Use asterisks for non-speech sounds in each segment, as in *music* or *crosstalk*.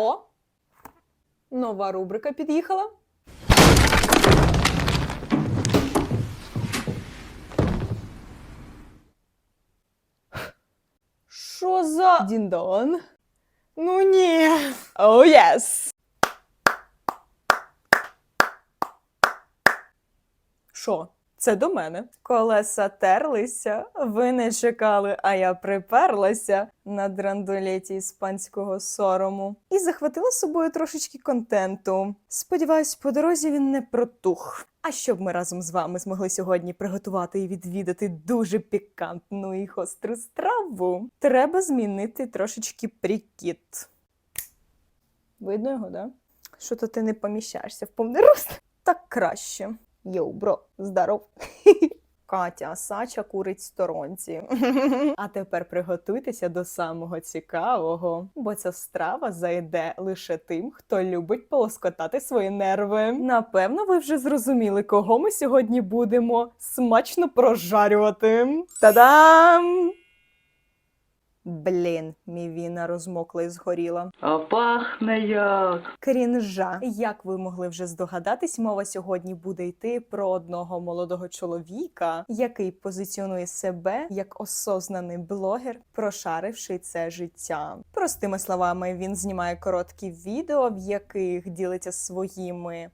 О! Нова рубрика під'їхала. Що за діндон? Ну ні. О, єс. Що? Це до мене. Колеса терлися, ви не чекали, а я приперлася на драндулеті іспанського сорому і захватила з собою трошечки контенту. Сподіваюсь, по дорозі він не протух. А щоб ми разом з вами змогли сьогодні приготувати і відвідати дуже пікантну і гостру страву, треба змінити трошечки прикид. Видно його, да? Що то ти не поміщаєшся в повний рост? Так краще. Йоу, бро, здоров. *laughs* Катя Сача курить сторонці. *laughs* А тепер приготуйтеся до самого цікавого, бо ця страва зайде лише тим, хто любить полоскотати свої нерви. Напевно, ви вже зрозуміли, кого ми сьогодні будемо смачно прожарювати. Та-дам! Блін, мівіна розмокла і згоріла. А пахне як. Крінжа. Як ви могли вже здогадатись, мова сьогодні буде йти про одного молодого чоловіка, який позиціонує себе як осознаний блогер, прошаривши це життя. Простими словами, він знімає короткі відео, в яких ділиться своїми.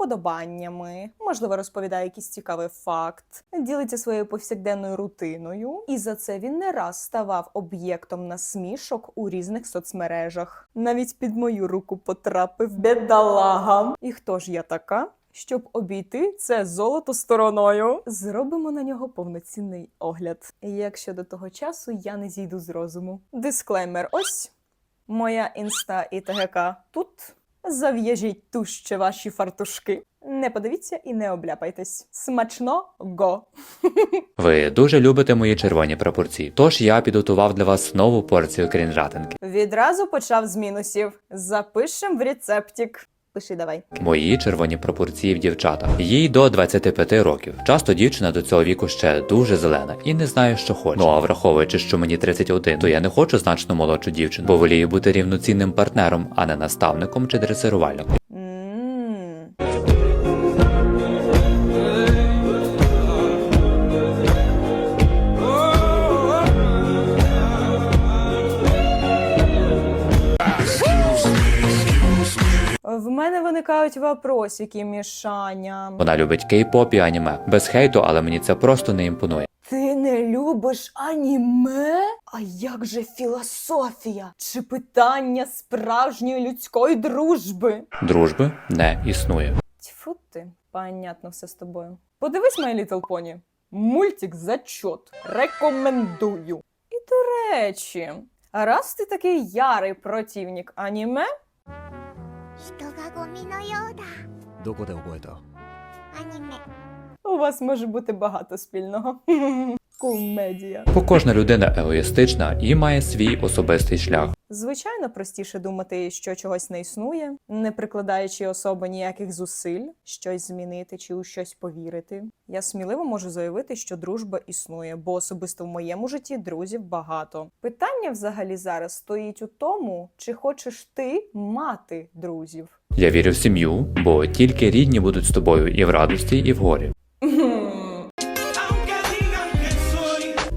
Вподобаннями, можливо, розповідає якийсь цікавий факт, ділиться своєю повсякденною рутиною, і за це він не раз ставав об'єктом насмішок у різних соцмережах. Навіть під мою руку потрапив бедалага. І хто ж я така? Щоб обійти це золото стороною, зробимо на нього повноцінний огляд. Якщо до того часу я не зійду з розуму. Дисклеймер: ось моя інста і ТГК тут. Зав'яжіть туще ваші фартушки. Не подивіться і не обляпайтесь. Смачно го! *laughs* Ви дуже любите мої червоні прапорці, тож я підготував для вас нову порцію крінжатинки. Відразу почав з мінусів. Запишем в рецептик. Пиши давай. Мої червоні пропорції в дівчатах. Їй до 25 років. Часто дівчина до цього віку ще дуже зелена і не знає, що хоче. Ну а враховуючи, що мені 31, то я не хочу значно молодшу дівчину, бо волію бути рівноцінним партнером, а не наставником чи дресирувальником. Мене виникають вопросики, Мішаня. Вона любить кей-поп і аніме. Без хейту, але мені це просто не імпонує. Ти не любиш аніме? А як же філософія? Чи питання справжньої людської дружби? Дружби не існує. Тьфу ти, понятно все з тобою. Подивись My Little Pony. Мультик зачот. Рекомендую. І до речі, раз ти такий ярий противник аніме, 人がゴミのようだどこで覚えたアニメ у вас може бути багато спільного. *laughs* Комедія. Бо кожна людина егоїстична і має свій особистий шлях. Звичайно, простіше думати, що чогось не існує, не прикладаючи особи ніяких зусиль, щось змінити чи у щось повірити. Я сміливо можу заявити, що дружба існує, бо особисто в моєму житті друзів багато. Питання взагалі зараз стоїть у тому, чи хочеш ти мати друзів. Я вірю в сім'ю, бо тільки рідні будуть з тобою і в радості, і в горі.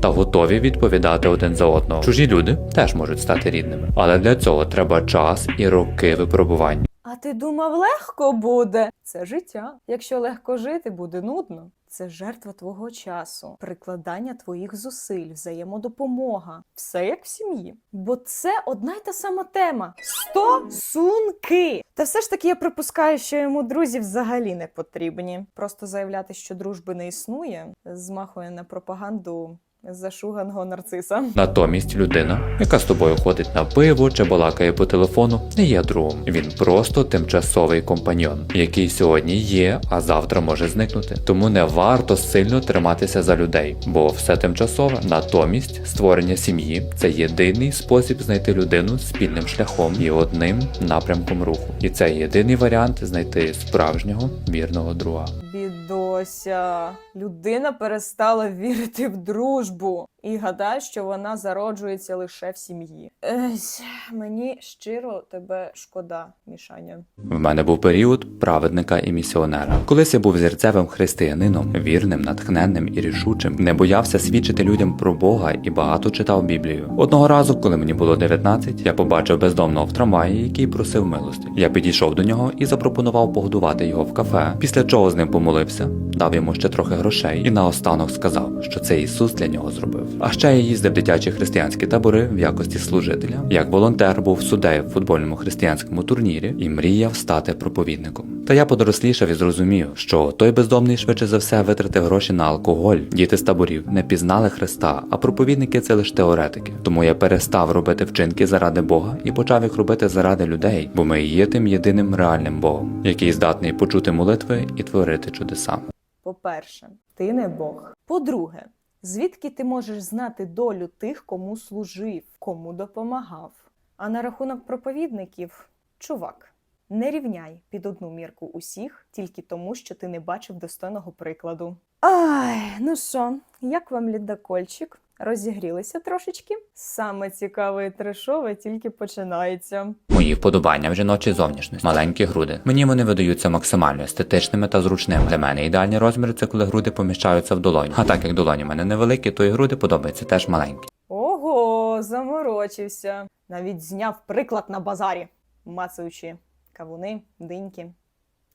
Та готові відповідати один за одного. Чужі люди теж можуть стати рідними, але для цього треба час і роки випробувань. А ти думав, легко буде? Це життя. Якщо легко жити, буде нудно. Це жертва твого часу, прикладання твоїх зусиль, взаємодопомога. Все як в сім'ї. Бо це одна й та сама тема: стосунки. Та все ж таки я припускаю, що йому друзі взагалі не потрібні. Просто заявляти, що дружби не існує, змахує на пропаганду зашуганого нарциса. Натомість людина, яка з тобою ходить на пиво чи балакає по телефону, не є другом. Він просто тимчасовий компаньон, який сьогодні є, а завтра може зникнути. Тому не варто сильно триматися за людей, бо все тимчасове. Натомість створення сім'ї це єдиний спосіб знайти людину спільним шляхом і одним напрямком руху. І це єдиний варіант знайти справжнього вірного друга. Бідося, людина перестала вірити в дружбу. і гадає, що вона зароджується лише в сім'ї. Ех, мені щиро тебе шкода, Мішаня. В мене був період праведника і місіонера. Колись я був зірцевим християнином, вірним, натхненним і рішучим, не боявся свідчити людям про Бога і багато читав Біблію. Одного разу, коли мені було 19, я побачив бездомного в трамваї, який просив милості. Я підійшов до нього і запропонував погодувати його в кафе. Після чого з ним помолився, дав йому ще трохи грошей і наостанок сказав, що це Ісус для нього зробив. А ще я їздив в дитячі християнські табори в якості служителя. Як волонтер був суддею в футбольному християнському турнірі і мріяв стати проповідником. Та я подорослішав і зрозумів, що той бездомний швидше за все витратив гроші на алкоголь. Діти з таборів не пізнали Христа, а проповідники це лише теоретики. Тому я перестав робити вчинки заради Бога і почав їх робити заради людей, бо ми є тим єдиним реальним Богом, який здатний почути молитви і творити чудеса. По-перше, ти не Бог. По-друге, звідки ти можеш знати долю тих, кому служив, кому допомагав? А на рахунок проповідників, чувак, не рівняй під одну мірку усіх тільки тому, що ти не бачив достойного прикладу. Ай, ну що, як вам лідокольчик? Розігрілися трошечки? Саме цікаве і трешове тільки починається. Мої вподобання в жіночій зовнішності. Маленькі груди. Мені вони видаються максимально естетичними та зручними. Для мене ідеальні розміри це коли груди поміщаються в долоню. А так як долоні в мене невеликі, то і груди подобаються теж маленькі. Ого, заморочився. Навіть зняв приклад на базарі, мацаючи кавуни, диньки,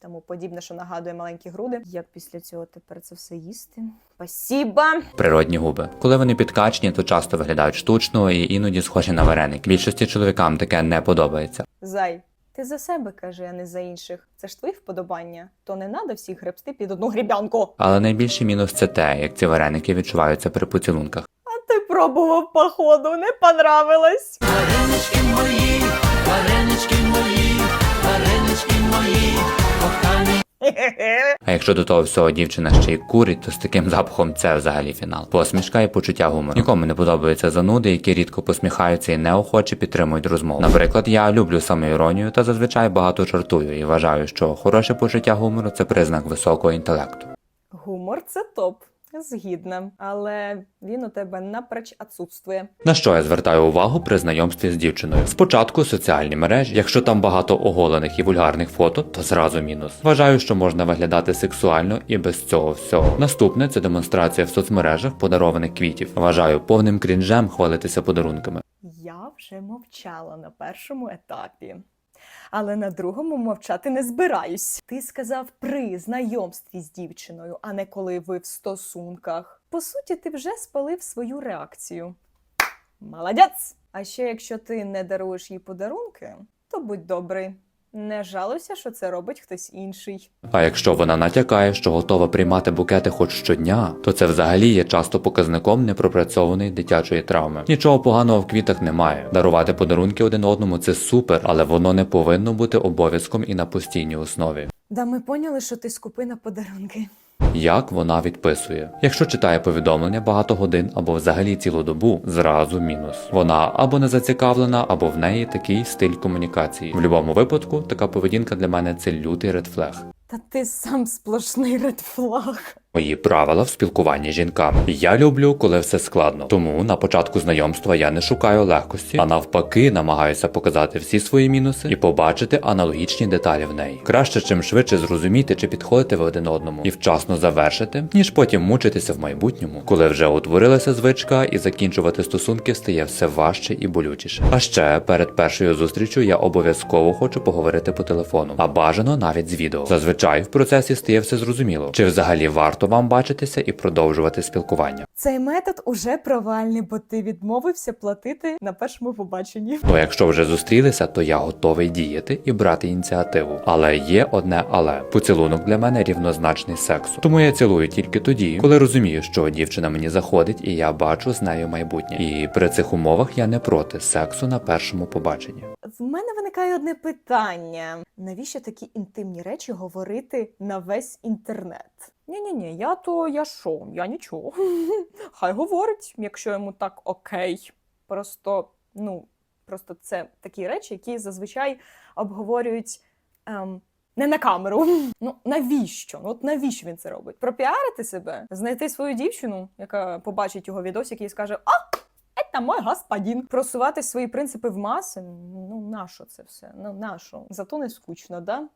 тому подібне, що нагадує маленькі груди. Як після цього тепер це все їсти? Спасіба! Природні губи. Коли вони підкачені, то часто виглядають штучно і іноді схожі на вареник. Більшості чоловікам таке не подобається. Зай, ти за себе кажи, а не за інших. Це ж твої вподобання. То не надо всіх гребсти під одну грібянку. Але найбільший мінус це те, як ці вареники відчуваються при поцілунках. А ти пробував походу, не понравилось. Варенички мої, варенички мої, варенички мої. *laughs* А якщо до того всього дівчина ще й курить, то з таким запахом це взагалі фінал. Посмішка і почуття гумору. Нікому не подобаються зануди, які рідко посміхаються і неохоче підтримують розмову. Наприклад, я люблю самоіронію та зазвичай багато жартую і вважаю, що хороше почуття гумору це признак високого інтелекту. Гумор це топ. Згідна, але він у тебе напроч отсутствує. На що я звертаю увагу при знайомстві з дівчиною? Спочатку соціальні мережі. Якщо там багато оголених і вульгарних фото, то зразу мінус. Вважаю, що можна виглядати сексуально і без цього всього. Наступне це демонстрація в соцмережах подарованих квітів. Вважаю повним крінжем хвалитися подарунками. Я вже мовчала на першому етапі, але на другому мовчати не збираюсь. Ти сказав при знайомстві з дівчиною, а не коли ви в стосунках. По суті, ти вже спалив свою реакцію. Молодець! А ще якщо ти не даруєш їй подарунки, то будь добрий. Не жалуйся, що це робить хтось інший. А якщо вона натякає, що готова приймати букети хоч щодня, то це взагалі є часто показником непропрацьованої дитячої травми. Нічого поганого в квітах немає. Дарувати подарунки один одному це супер, але воно не повинно бути обов'язком і на постійній основі. Да, ми поняли, що ти скупи на подарунки. Як вона відписує? Якщо читає повідомлення багато годин або взагалі цілу добу, зразу мінус. Вона або не зацікавлена, або в неї такий стиль комунікації. В будь-якому випадку така поведінка для мене це лютий редфлег. Та ти сам сплошний редфлаг. Мої правила в спілкуванні з жінками. Я люблю, коли все складно. Тому на початку знайомства я не шукаю легкості, а навпаки, намагаюся показати всі свої мінуси і побачити аналогічні деталі в неї. Краще чим швидше зрозуміти, чи підходите ви один одному, і вчасно завершити, ніж потім мучитися в майбутньому, коли вже утворилася звичка, і закінчувати стосунки стає все важче і болючіше. А ще перед першою зустрічю я обов'язково хочу поговорити по телефону, а бажано навіть з відео. Зазвичай в процесі стає все зрозуміло, чи взагалі варто вам бачитися і продовжувати спілкування. Цей метод уже провальний, бо ти відмовився платити на першому побаченні. Бо якщо вже зустрілися, то я готовий діяти і брати ініціативу. Але є одне але поцілунок для мене рівнозначний сексу. Тому я цілую тільки тоді, коли розумію, що дівчина мені заходить, і я бачу з нею майбутнє. І при цих умовах я не проти сексу на першому побаченні. В мене виникає одне питання: навіщо такі інтимні речі говорити на весь інтернет? Ні, ні, ні, я то я що, я нічого. *laughs* Хай говорить, якщо йому так окей. Просто, ну, просто це такі речі, які зазвичай обговорюють ем, Не на камеру. *laughs* Ну навіщо? Ну от навіщо він це робить? Пропіарити себе, знайти свою дівчину, яка побачить його відосик і скаже: А, це мой господин. Просувати свої принципи в маси. Ну нащо це все? Ну нащо? Зато не скучно, да?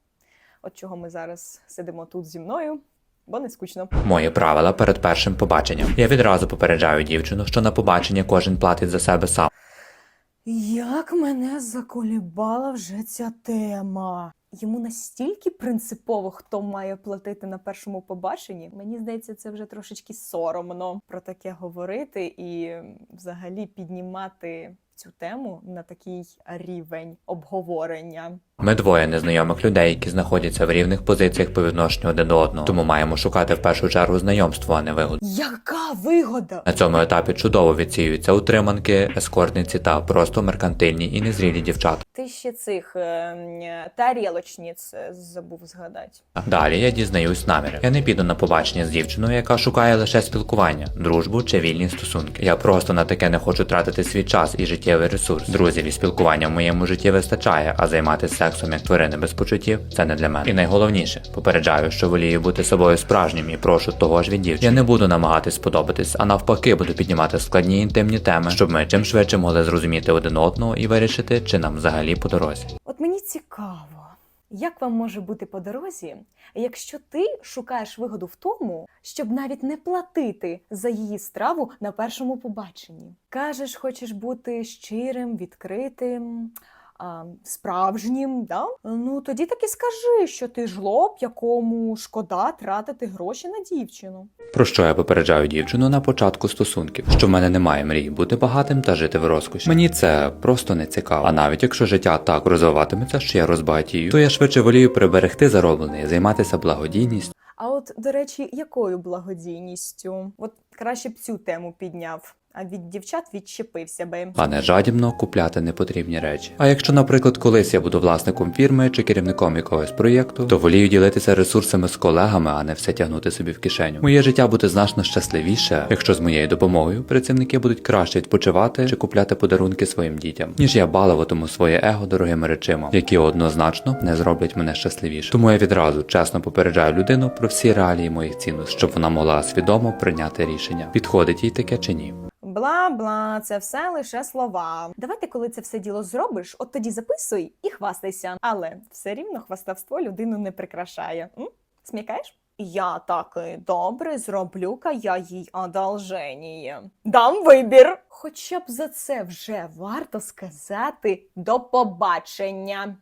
От чого ми зараз сидимо тут зі мною, бо не скучно. Мої правила перед першим побаченням. Я відразу попереджаю дівчину, що на побачення кожен платить за себе сам. Як мене заколібала вже ця тема. Йому настільки принципово, хто має платити на першому побаченні. Мені здається, це вже трошечки соромно про таке говорити і взагалі піднімати цю тему на такий рівень обговорення. Ми двоє незнайомих людей, які знаходяться в рівних позиціях по відношенню один до одного, тому маємо шукати в першу чергу знайомство, а не вигоду. Яка вигода? На цьому етапі чудово відсіюються утриманки, ескортниці та просто меркантильні і незрілі дівчата. Ти ще цих е, тарілочниць е, забув згадати. Далі я дізнаюсь наміри. Я не піду на побачення з дівчиною, яка шукає лише спілкування, дружбу чи вільні стосунки. Я просто на таке не хочу тратити свій час і життєвий ресурс. Друзів і спілкування в моєму житті вистачає, а займатися сексом як тварини без почуттів це не для мене. І найголовніше, попереджаю, що волію бути собою справжнім і прошу того ж від дівчин. Я не буду намагатись сподобатись, а навпаки, буду піднімати складні інтимні теми, щоб ми чим швидше могли зрозуміти один одного і вирішити, чи нам взагалі по дорозі. От мені цікаво, як вам може бути по дорозі, якщо ти шукаєш вигоду в тому, щоб навіть не платити за її страву на першому побаченні. Кажеш, хочеш бути щирим, відкритим. А, справжнім, да? ну тоді таки скажи, що ти жлоб, якому шкода тратити гроші на дівчину. Про що я попереджаю дівчину на початку стосунків, що в мене немає мрії бути багатим та жити в розкоші. Мені це просто не цікаво. А навіть якщо життя так розвиватиметься, що я розбагатію, то я швидше волію приберегти зароблене і займатися благодійністю. А от, до речі, якою благодійністю? От краще б цю тему підняв, а від дівчат відчепився би. А не жадібно купляти непотрібні речі. А якщо, наприклад, колись я буду власником фірми чи керівником якогось проєкту, то волію ділитися ресурсами з колегами, а не все тягнути собі в кишеню. Моє життя буде значно щасливіше, якщо з моєю допомогою працівники будуть краще відпочивати чи купляти подарунки своїм дітям, ніж я балуватиму своє его дорогими речима, які однозначно не зроблять мене щасливіше. Тому я відразу чесно попереджаю людину про всі реалії моїх цінностей, щоб вона могла свідомо прийняти рішення, підходить їй таке чи ні. Бла бла, це все лише слова. Давайте, коли це все діло зробиш, от тоді записуй і хвастайся. Але все рівно хвастовство людину не прикрашає. М? Смікаєш? Я таки добре зроблю-ка я їй одолженіє. Дам вибір. Хоча б за це вже варто сказати до побачення.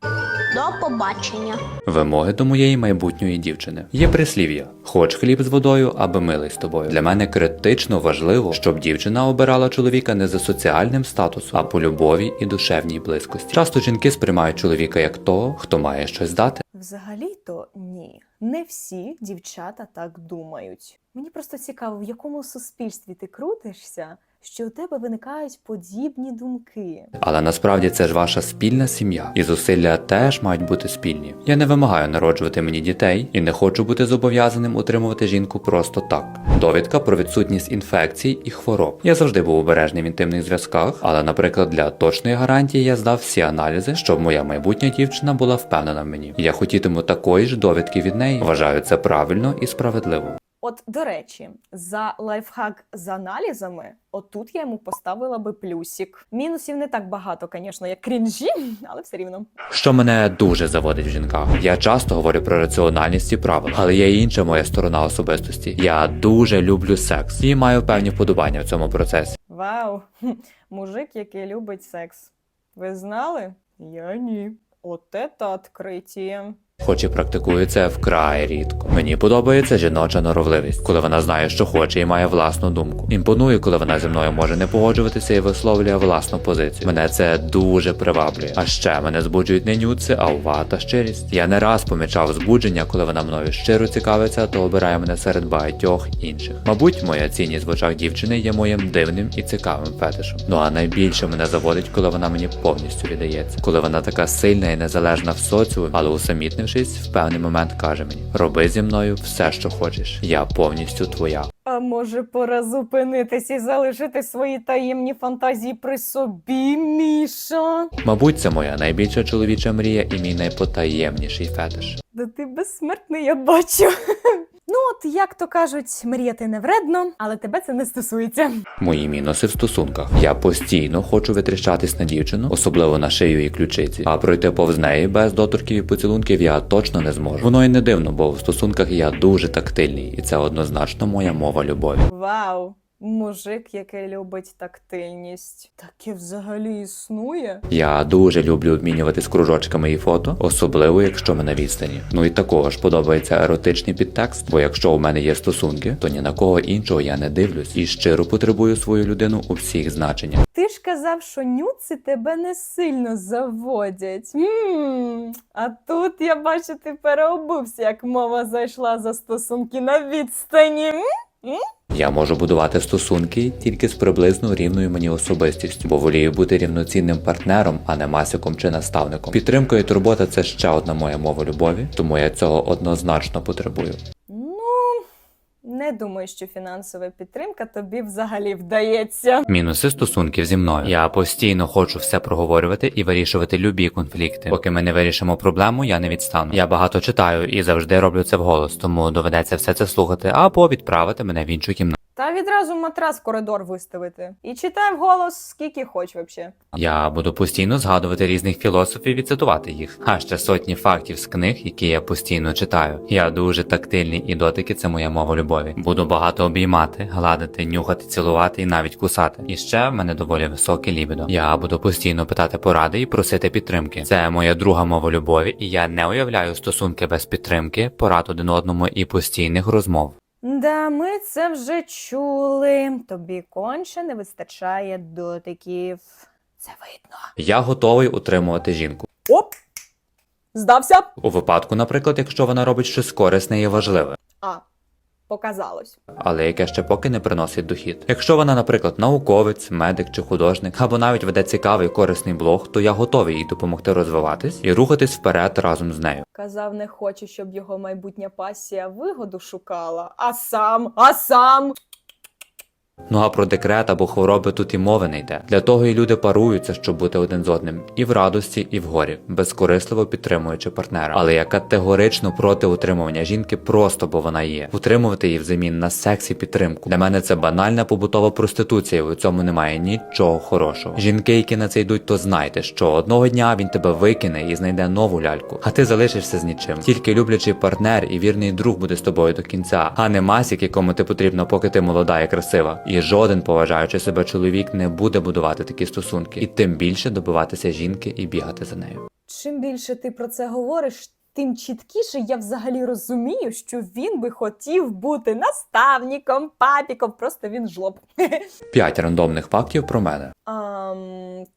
До побачення. Вимоги до моєї майбутньої дівчини. Є прислів'я: хоч хліб з водою, аби милий з тобою. Для мене критично важливо, щоб дівчина обирала чоловіка не за соціальним статусом, а по любові і душевній близькості. Часто жінки сприймають чоловіка як того, хто має щось дати. Взагалі-то ні. Не всі дівчата так думають. Мені просто цікаво, в якому суспільстві ти крутишся, що у тебе виникають подібні думки. Але насправді це ж ваша спільна сім'я, і зусилля теж мають бути спільні. Я не вимагаю народжувати мені дітей і не хочу бути зобов'язаним утримувати жінку просто так. Довідка про відсутність інфекцій і хвороб. Я завжди був обережний в інтимних зв'язках, але, наприклад, для точної гарантії я здав всі аналізи, щоб моя майбутня дівчина була впевнена в мені. Я хотітиму такої ж довідки від неї. Вважаю це правильно і справедливо. От, до речі, за лайфхак з аналізами, отут я йому поставила би плюсик. Мінусів не так багато, звісно, як крінжі, але все рівно. Що мене дуже заводить в жінках. Я часто говорю про раціональність і правила, але є і інша моя сторона особистості. Я дуже люблю секс і маю певні вподобання в цьому процесі. Вау! *laughs* Мужик, який любить секс. Ви знали? Я ні. От це відкриття. Хоч і практикую це вкрай рідко. Мені подобається жіноча норовливість, коли вона знає, що хоче і має власну думку. Імпонує, коли вона зі мною може не погоджуватися і висловлює власну позицію. Мене це дуже приваблює. А ще мене збуджують не нюци, а увага та щирість. Я не раз помічав збудження, коли вона мною щиро цікавиться, то обирає мене серед багатьох інших. Мабуть, моя цінність в очах дівчини є моїм дивним і цікавим фетишем. Ну а найбільше мене заводить, коли вона мені повністю віддається, коли вона така сильна і незалежна в соціумі, але усамітнившись, в певний момент каже мені: роби зі мною все, що хочеш. Я повністю твоя. А може, пора зупинитись і залишити свої таємні фантазії при собі, Міша? Мабуть, це моя найбільша чоловіча мрія і мій найпотаємніший фетиш. Да ти безсмертний, я бачу. Ну, от як то кажуть, мріяти не вредно, але тебе це не стосується. Мої мінуси в стосунках. Я постійно хочу витріщатись на дівчину, особливо на шию і ключиці, а пройти повз неї без доторків і поцілунків я точно не зможу. Воно і не дивно, бо в стосунках я дуже тактильний, і це однозначно моя мова любові. Вау! Мужик, який любить тактильність. Таке взагалі існує. Я дуже люблю обмінюватись кружочками і фото, особливо якщо ми на відстані. Ну і також подобається еротичний підтекст, бо якщо у мене є стосунки, то ні на кого іншого я не дивлюсь і щиро потребую свою людину у всіх значеннях. Ти ж казав, що нюци тебе не сильно заводять. м А тут я бачу, ти переобувся, як мова зайшла за стосунки на відстані. М? Я можу будувати стосунки тільки з приблизно рівною мені особистістю, бо волію бути рівноцінним партнером, а не масиком чи наставником. Підтримка і турбота це ще одна моя мова любові, тому я цього однозначно потребую. Не думаю, що фінансова підтримка тобі взагалі вдається. Мінуси стосунків зі мною. Я постійно хочу все проговорювати і вирішувати любі конфлікти. Поки ми не вирішимо проблему, я не відстану. Я багато читаю і завжди роблю це вголос, тому доведеться все це слухати або відправити мене в іншу кімнату. Та відразу матрас в коридор виставити. І читай вголос, скільки хоч вообще. Я буду постійно згадувати різних філософів і цитувати їх, а ще сотні фактів з книг, які я постійно читаю. Я дуже тактильний і дотики це моя мова любові. Буду багато обіймати, гладити, нюхати, цілувати і навіть кусати. І ще в мене доволі високе лібідо. Я буду постійно питати поради і просити підтримки. Це моя друга мова любові, і я не уявляю стосунки без підтримки, порад один одному і постійних розмов. Да, ми це вже чули. Тобі конче не вистачає дотиків. Це видно. Я готовий утримувати жінку. Оп! Здався? У випадку, наприклад, якщо вона робить щось корисне і важливе. А, показалось. але яке ще поки не приносить дохід. Якщо вона, наприклад, науковець, медик чи художник, або навіть веде цікавий корисний блог, то я готовий їй допомогти розвиватись і рухатись вперед разом з нею. Казав, не хочу, щоб його майбутня пасія вигоду шукала. А сам, а сам. Ну а про декрет або хвороби тут і мови не йде. Для того і люди паруються, щоб бути один з одним і в радості, і в горі, безкорисливо підтримуючи партнера. Але я категорично проти утримування жінки просто бо вона є. Утримувати її взамін на секс і підтримку. Для мене це банальна побутова проституція. У цьому немає нічого хорошого. Жінки, які на це йдуть, то знайте, що одного дня він тебе викине і знайде нову ляльку, а ти залишишся з нічим. Тільки люблячий партнер і вірний друг буде з тобою до кінця, а не масік, якому ти потрібно, поки ти молода і красива. І жоден поважаючи себе чоловік не буде будувати такі стосунки, і тим більше добиватися жінки і бігати за нею. Чим більше ти про це говориш, тим чіткіше я взагалі розумію, що він би хотів бути наставником, папіком, просто він жлоб. *laughs* П'ять рандомних фактів про мене.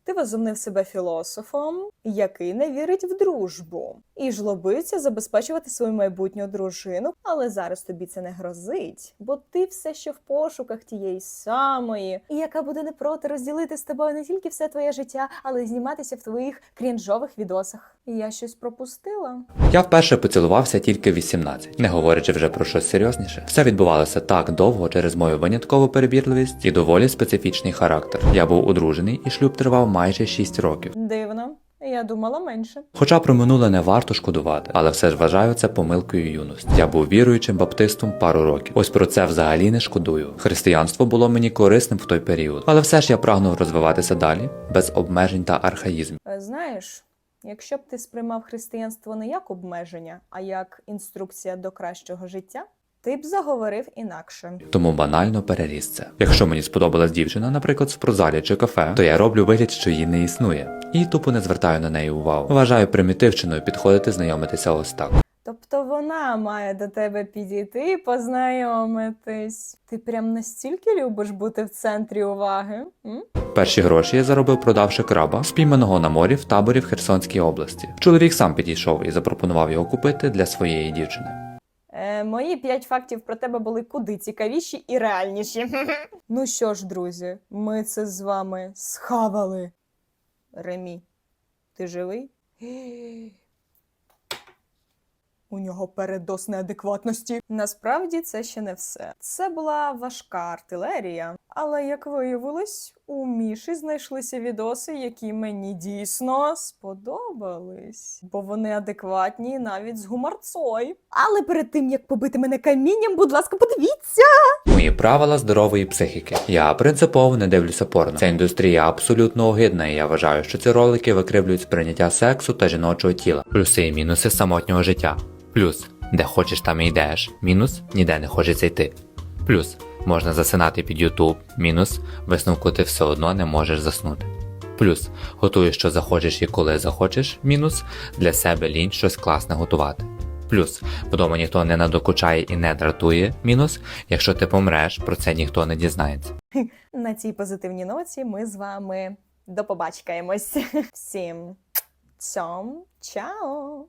Ти возомнив себе філософом, який не вірить в дружбу, і жлобиться забезпечувати свою майбутню дружину, але зараз тобі це не грозить, бо ти все ще в пошуках тієї самої, і яка буде не проти розділити з тобою не тільки все твоє життя, але й зніматися в твоїх крінжових відосах. Я щось пропустила. Я вперше поцілувався тільки в 18, не говорячи вже про щось серйозніше. Все відбувалося так довго через мою виняткову перебірливість і доволі специфічний характер. Я був одружений і шлюб тривав майже 6 років. Дивно, я думала менше. Хоча про минуле не варто шкодувати, але все ж вважаю це помилкою юності. Я був віруючим баптистом пару років. Ось про це взагалі не шкодую. Християнство було мені корисним в той період, але все ж я прагнув розвиватися далі без обмежень та архаїзмів. Е, Знаєш, якщо б ти сприймав християнство не як обмеження, а як інструкція до кращого життя, ти б заговорив інакше. Тому банально переріс це. Якщо мені сподобалась дівчина, наприклад, в спортзалі чи кафе, то я роблю вигляд, що її не існує, і тупо не звертаю на неї увагу. Вважаю примітивчиною підходити знайомитися ось так. Тобто вона має до тебе підійти і познайомитись. Ти прям настільки любиш бути в центрі уваги? М? Перші гроші я заробив, продавши краба, спійманого на морі в таборі в Херсонській області. Чоловік сам підійшов і запропонував його купити для своєї дівчини. Мої п'ять фактів про тебе були куди цікавіші і реальніші. *laughs* ну що ж, друзі, ми це з вами схавали. Ремі, ти живий? *gasps* У нього передос неадекватності. Насправді це ще не все. Це була важка артилерія. Але як виявилось, у Міші знайшлися відоси, які мені дійсно сподобались, бо вони адекватні навіть з гуморцой. Але перед тим як побити мене камінням, будь ласка, подивіться. Мої правила здорової психіки. Я принципово не дивлюся порно. Ця індустрія абсолютно огидна, і я вважаю, що ці ролики викривлюють сприйняття сексу та жіночого тіла. Плюси і мінуси самотнього життя. Плюс, де хочеш, там і йдеш. Мінус ніде не хочеться йти. Плюс можна засинати під Ютуб. Мінус висновку ти все одно не можеш заснути. Плюс готуєш, що захочеш і коли захочеш. Мінус для себе лінь щось класне готувати. Плюс вдома ніхто не надокучає і не дратує. Мінус, якщо ти помреш, про це ніхто не дізнається. На цій позитивній ноті ми з вами допобачкаємось. Всім цьом, чао!